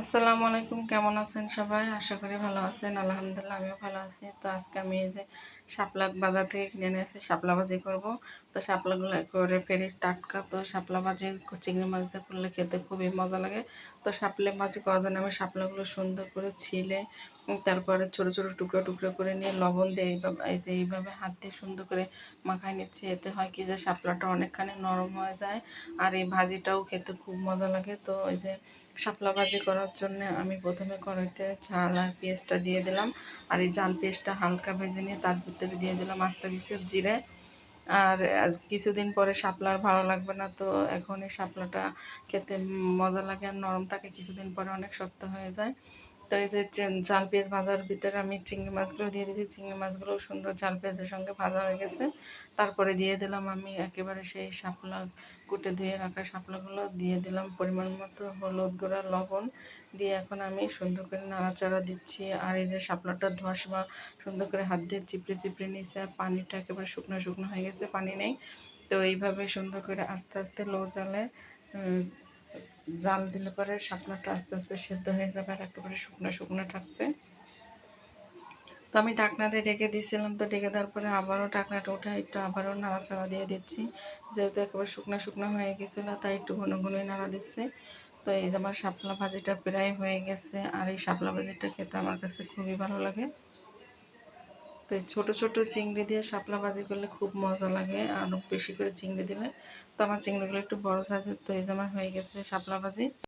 আসসালামু আলাইকুম, কেমন আছেন সবাই? আশা করি ভালো আছেন, আলহামদুলিল্লাহ আমিও ভালো আছি। তো আজকে আমি এই যে শাপলা বাজার থেকে কিনে নিয়ে এসে শাপলা ভাজি করব। তো শাপলাগুলো করে ফেরি টাটকা। তো শাপলা ভাজি চিংড়ি মাছ দিয়ে করলে খেতে খুবই মজা লাগে। তো শাপলা ভাজি করার জন্য আমি শাপলাগুলো সুন্দর করে ছিলে তারপরে ছোট ছোট টুকরো টুকরো করে নিয়ে লবণ দিয়ে এইভাবে, এই যে এইভাবে হাত দিয়ে সুন্দর করে মাখায় নিচ্ছি। এতে হয় কি যে শাপলাটা অনেকখানি নরম হয়ে যায়। আর এই ভাজিটাও খেতে খুব মজা লাগে। তো ওই যে শাপলা ভাজি করার জন্য আমি প্রথমে কড়াইতে ঝাল আর পেঁয়াজটা দিয়ে দিলাম। আর এই ঝাল পেঁয়াজটা হালকা ভেজে নিয়ে তার ভিতরে দিয়ে দিলাম আস্তে কিছু জিরে। আর কিছুদিন পরে শাপলার ভালো লাগবে না, তো এখন এই শাপলাটা খেতে মজা লাগে আর নরম থাকে, কিছুদিন পরে অনেক শক্ত হয়ে যায়। তো এই যে ঝাল পেঁয়াজ ভাজার ভিতরে আমি চিংড়ি মাছগুলো দিয়ে দিয়েছি। চিংড়ি মাছগুলো সুন্দর ঝাল পেঁয়াজের সঙ্গে ভাজা হয়ে গেছে। তারপরে দিয়ে দিলাম আমি একেবারে সেই শাপলা কুটে ধুয়ে রাখা শাপলাগুলো। দিয়ে দিলাম পরিমাণ মতো হলুদ গুঁড়া, লবণ। দিয়ে এখন আমি সুন্দর করে নাড়াচাড়া দিচ্ছি। আর এই যে শাপলাটা ধোয়াশ বা সুন্দর করে হাত দিয়ে চিপড়ে চিপড়ে নিয়েছে আর পানিটা একেবারে শুকনো শুকনো হয়ে গেছে, পানি নেই। তো এইভাবে সুন্দর করে আস্তে আস্তে লো জালে জাল দিলে পরে শাপলাটা আস্তে আস্তে সেদ্ধ হয়ে যাবে আর একেবারে শুকনো শুকনো থাকবে। তো আমি ঢাকনা দিয়ে ডেকে দিয়েছিলাম, তো ডেকে দেওয়ার পরে আবারও ঢাকনাটা উঠে একটু আবারও নাড়াচাড়া দিয়ে দিচ্ছি। যেহেতু একেবারে শুকনো শুকনো হয়ে গেছিল, তাই একটু ঘন ঘনই নাড়া দিচ্ছে। তো এই যে আমার শাপলা ভাজিটা প্রায় হয়ে গেছে, আর এই শাপলা ভাজিটা খেতে আমার কাছে খুবই ভালো লাগে। তো ছোটো ছোটো চিংড়ি দিয়ে শাপলা ভাজি করলে খুব মজা লাগে আরও বেশি করে চিংড়ি দিলে। তো আমার চিংড়িগুলো একটু বড় সাইজের তো এই আমার হয়ে গেছে শাপলা ভাজি।